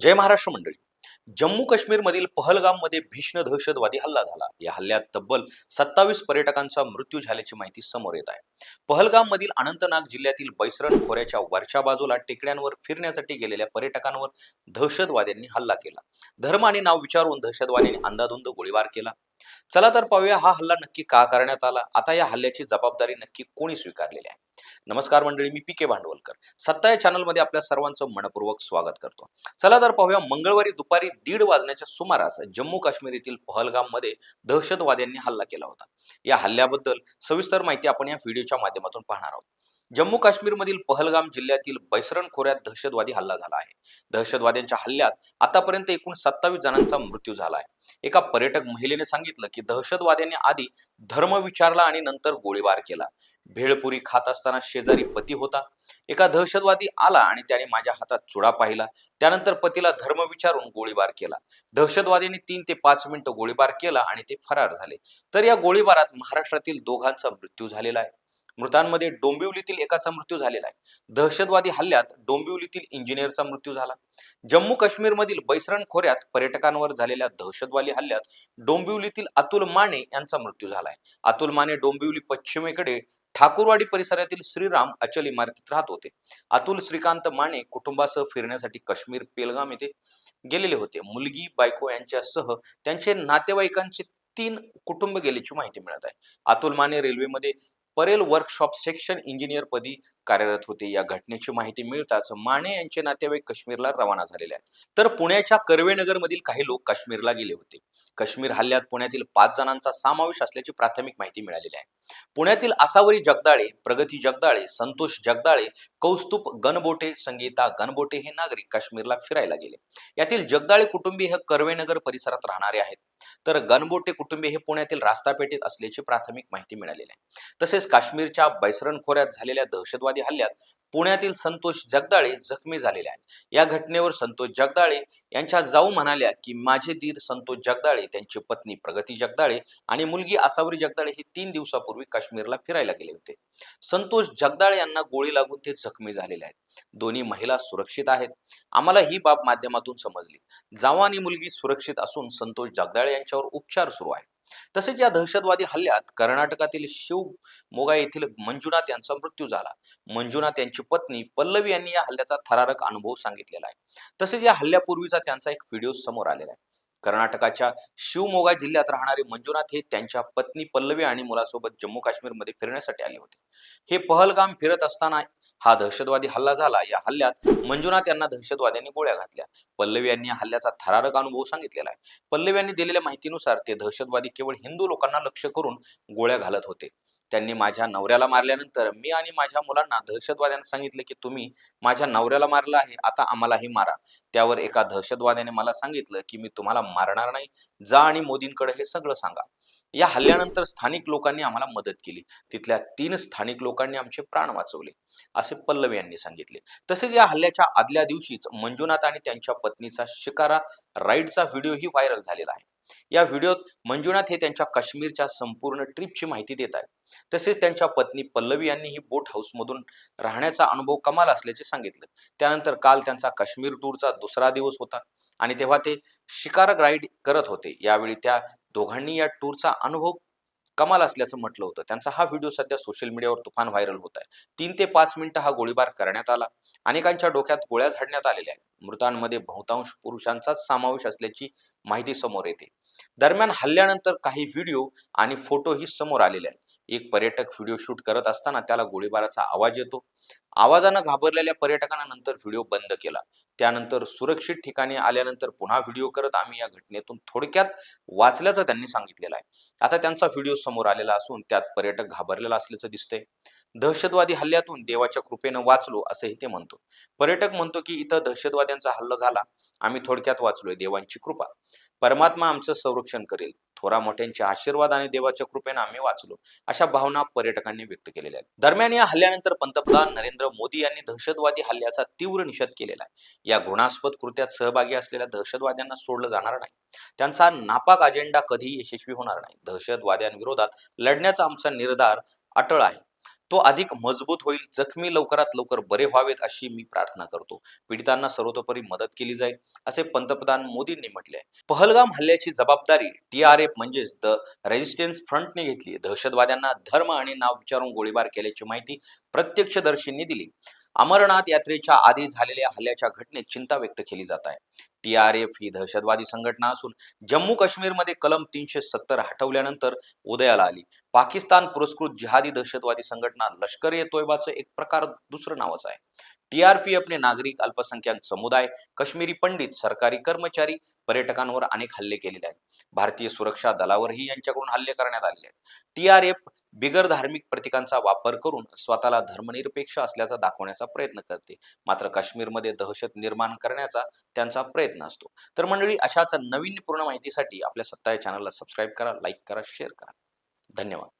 जय महाराष्ट्र मंडळी. जम्मू काश्मीरमधील पहलगाममध्ये भीषण दहशतवादी हल्ला झाला. या हल्ल्यात तब्बल सत्तावीस पर्यटकांचा मृत्यू झाल्याची माहिती समोर येत आहे. पहलगाममधील अनंतनाग जिल्ह्यातील बैसरण खोऱ्याच्या वरच्या बाजूला टेकड्यांवर फिरण्यासाठी गेलेल्या पर्यटकांवर दहशतवाद्यांनी हल्ला केला. धर्म आणि नाव विचारून दहशतवाद्यांनी अंदाधुंद गोळीबार केला. चला तर पाहूया हा हल्ला नक्की का करण्यात आला. आता या हल्ल्याची जबाबदारी नक्की कोणी स्वीकारलेली आहे? नमस्कार मंडळी मी पी के भांडवलकर. सत्ता या चॅनलमध्ये आपल्या सर्वांचं मनपूर्वक स्वागत करतो. चला तर पाहूया मंगळवारी दुपारी दीड वाजण्याच्या सुमारास जम्मू काश्मीर येथील पहलगाममध्ये दहशतवाद्यांनी हल्ला केला होता. या हल्ल्याबद्दल सविस्तर माहिती आपण या व्हिडिओच्या माध्यमातून पाहणार आहोत. जम्मू काश्मीरमधील पहलगाम जिल्ह्यातील बैसरण खोऱ्यात दहशतवादी हल्ला झाला आहे. दहशतवाद्यांच्या हल्ल्यात आतापर्यंत एकूण सत्तावीस जणांचा मृत्यू झाला आहे. एका पर्यटक महिलेने सांगितलं की दहशतवाद्यांनी आधी धर्म विचारला आणि नंतर गोळीबार केला. भेळपुरी खात असताना शेजारी पती होता. एका दहशतवादी आला आणि त्याने माझ्या हातात चुडा पाहिला. त्यानंतर पतीला धर्म विचारून गोळीबार केला. दहशतवाद्यांनी तीन ते पाच मिनिटं गोळीबार केला आणि ते फरार झाले. तर या गोळीबारात महाराष्ट्रातील दोघांचा मृत्यू झालेला आहे. मृतांमध्ये डोंबिवलीतील एकाचा मृत्यू झालेला आहे. दहशतवादी हल्ल्यात डोंबिवलीतील इंजिनियरचा मृत्यू झाला. जम्मू काश्मीरमधील बैसरण खोऱ्यात पर्यटकांवर झालेल्या दहशतवादी हल्ल्यात डोंबिवलीतील अतुल माने यांचा मृत्यू झालाय. अतुल माने डोंबिवली पश्चिमेकडे ठाकूरवाडी परिसरातील श्रीराम अचल इमारतीत राहत होते. अतुल श्रीकांत माने कुटुंबासह फिरण्यासाठी काश्मीर पेलगाम येथे गेलेले होते. मुलगी बायको यांच्यासह त्यांचे नातेवाईकांचे तीन कुटुंब गेल्याची माहिती मिळत आहे. अतुल माने रेल्वेमध्ये परेल वर्कशॉप सेक्शन इंजिनियर पदी कार्यरत होते. या घटनेची माहिती मिळताच माने यांचे नातेवाईक काश्मीरला रवाना झालेले आहेत. तर पुण्याच्या कर्वेनगर मधील काही लोक काश्मीरला गेले होते. काश्मीर हल्ल्यात पुण्यातील पाच जणांचा समावेश असल्याची प्राथमिक माहिती मिळालेली आहे. पुण्यातील आसावरी जगदाळे प्रगती जगदाळे संतोष जगदाळे कौस्तुभ गणबोटे संगीता गणबोटे हे नागरिक काश्मीरला फिरायला गेले. यातील जगदाळे कुटुंबीय हे कर्वेनगर परिसरात राहणारे आहेत. तर गणबोटे कुटुंबीय हे पुण्यातील रास्तापेठेत असल्याची प्राथमिक माहिती मिळालेली आहे. तसेच काश्मीरच्या बैसरण खोऱ्यात झालेल्या दहशतवादी हल्ल्यात पुण्यातील संतोष जगदाळे जखमी झालेले आहेत. या घटनेवर संतोष जगदाळे यांच्या जाऊ म्हणाल्या की माझे दीर संतोष जगदाळे त्यांची पत्नी प्रगती जगदाळे आणि मुलगी आसावरी जगदाळे हे तीन दिवसापूर्वी काश्मीरला फिरायला गेले होते. संतोष जगदाळे यांना गोळी लागून ते जखमी झालेले आहेत. दोन्ही महिला सुरक्षित आहेत. आम्हाला ही बाब माध्यमातून समजली. जाऊ आणि मुलगी सुरक्षित असून संतोष जगदाळे यांच्यावर उपचार सुरू आहे तसेच या दहशतवादी हल्ल्यात कर्नाटकातील शिव मोगा येथील मंजुनाथ यांचा मृत्यू झाला. मंजुनाथ यांची पत्नी पल्लवी यांनी या हल्ल्याचा थरारक अनुभव सांगितलेला आहे. तसेच या हल्ल्यापूर्वीचा त्यांचा एक व्हिडिओ समोर आलेला आहे. कर्नाटकाच्या शिवमोगा जिल्ह्यात राहणारे मंजुनाथ हे त्यांच्या पत्नी पल्लवी आणि मुलासोबत जम्मू काश्मीरमध्ये फिरण्यासाठी आले होते. हे पहलगाम फिरत असताना हा दहशतवादी हल्ला झाला. या हल्ल्यात मंजुनाथ यांना दहशतवाद्यांनी गोळ्या घातल्या. पल्लवी यांनी या हल्ल्याचा थरारक अनुभव सांगितलेला आहे. पल्लवी यांनी दिलेल्या माहितीनुसार ते दहशतवादी केवळ हिंदू लोकांना लक्ष करून गोळ्या घालत होते. त्यांनी माझ्या नवऱ्याला मारल्यानंतर मी आणि माझ्या मुलांना दहशतवाद्यांना सांगितले की तुम्ही माझ्या नवऱ्याला मारलं आहे आता आम्हालाही मारा. त्यावर एका दहशतवाद्याने मला सांगितलं की मी तुम्हाला मारणार नाही. जा आणि मोदींकडे हे सगळं सांगा. या हल्ल्यानंतर स्थानिक लोकांनी आम्हाला मदत केली. तिथल्या तीन स्थानिक लोकांनी आमचे प्राण वाचवले असे पल्लवी यांनी सांगितले. तसेच या हल्ल्याच्या आदल्या दिवशीच मंजुनाथ आणि त्यांच्या पत्नीचा शिकारा राईडचा व्हिडिओही व्हायरल झालेला आहे. या व्हिडिओत मंजुनाथ हे त्यांच्या काश्मीरच्या संपूर्ण ट्रिपची माहिती देत आहेत. तसेच त्यांच्या पत्नी पल्लवी यांनी ही बोट हाऊसमधून राहण्याचा अनुभव कमाल असल्याचे सांगितलं. त्यानंतर काल त्यांचा काश्मीर टूरचा दुसरा दिवस होता आणि तेव्हा ते शिकार राईड करत होते. यावेळी त्या दोघांनी या टूरचा अनुभव कमाल असल्याचं म्हटलं होतं. त्यांचा हा व्हिडिओ सध्या सोशल मीडियावर तुफान व्हायरल होत आहे. तीन ते पाच मिनिटं हा गोळीबार करण्यात आला. अनेकांच्या डोक्यात गोळ्या झाडण्यात आलेल्या आहेत. मृतांमध्ये बहुतांश पुरुषांचाच समावेश असल्याची माहिती समोर येते. दरम्यान हल्ल्यानंतर काही व्हिडिओ आणि फोटोही समोर आलेले आहेत. एक पर्यटक व्हिडिओ शूट करत असताना त्याला गोळीबाराचा आवाज येतो. आवाजानं घाबरलेल्या पर्यटकानं नंतर व्हिडिओ बंद केला. त्यानंतर सुरक्षित ठिकाणी आल्यानंतर पुन्हा व्हिडिओ करत आम्ही या घटनेतून थोडक्यात वाचल्याचं त्यांनी सांगितलेलं आहे. आता त्यांचा व्हिडिओ समोर आलेला असून त्यात पर्यटक घाबरलेला असल्याचं दिसतंय. दहशतवादी हल्ल्यातून देवाच्या कृपेनं वाचलो असंही ते म्हणतो. पर्यटक म्हणतो की इथं दहशतवाद्यांचा हल्ला झाला. आम्ही थोडक्यात वाचलोय देवांची कृपा. परमात्मा आमचं संरक्षण करेल. थोरा मोठ्यांच्या आशीर्वाद आणि देवाच्या कृपेनं आम्ही वाचलो अशा भावना पर्यटकांनी व्यक्त केलेल्या आहेत. दरम्यान या हल्ल्यानंतर पंतप्रधान नरेंद्र मोदी यांनी दहशतवादी हल्ल्याचा तीव्र निषेध केलेला आहे. या घृणास्पद कृत्यात सहभागी असलेल्या दहशतवाद्यांना सोडलं जाणार नाही. त्यांचा नापाक अजेंडा कधीही यशस्वी होणार नाही. दहशतवाद्यांविरोधात लढण्याचा आमचा निर्धार अटळ आहे. तो अधिक मजबूत होईल जखमी लवकरात लवकर बरे व्हावेत अशी मी प्रार्थना करतो. पीडितांना सर्वतोपरी मदत केली जाईल असे पंतप्रधान मोदींनी म्हटले आहे. पहलगाम हल्ल्याची जबाबदारी टी आर एफ म्हणजेच द रेजिस्टन्स फ्रंटने घेतली दहशतवाद्यांना धर्म आणि नाव विचारून गोळीबार केल्याची माहिती प्रत्यक्षदर्शींनी दिली. अमरनाथ यात्रेच्या आधी झालेल्या हल्ल्याच्या घटनेत चिंता व्यक्त केली जात आहे. टी आर एफ ही दहशतवादी संघटना असून जम्मू काश्मीरमध्ये कलम तीनशे सत्तर हटवल्यानंतर उदयाला आली. पाकिस्तान पुरस्कृत जिहादी दहशतवादी संघटना लष्कर ए तोयबाचं एक प्रकार दुसरं नावच आहे. टीआरपी अपने नागरिक अल्पसंख्याक समुदाय काश्मीरी पंडित सरकारी कर्मचारी पर्यटकांवर अनेक हल्ले केलेले आहेत. भारतीय सुरक्षा दलावरही यांच्याकडून हल्ले करण्यात आलेले आहेत. टीआरएफ बिगर धार्मिक प्रतीकांचा वापर करून स्वतःला धर्मनिरपेक्ष असल्याचा दाखवण्याचा प्रयत्न करते. मात्र काश्मीरमध्ये दहशत निर्माण करण्याचा त्यांचा प्रयत्न असतो. तर मंडळी अशाच नवीन पूर्ण माहितीसाठी आपल्या सत्ता या चॅनलला सबस्क्राईब करा लाईक करा शेअर करा. धन्यवाद.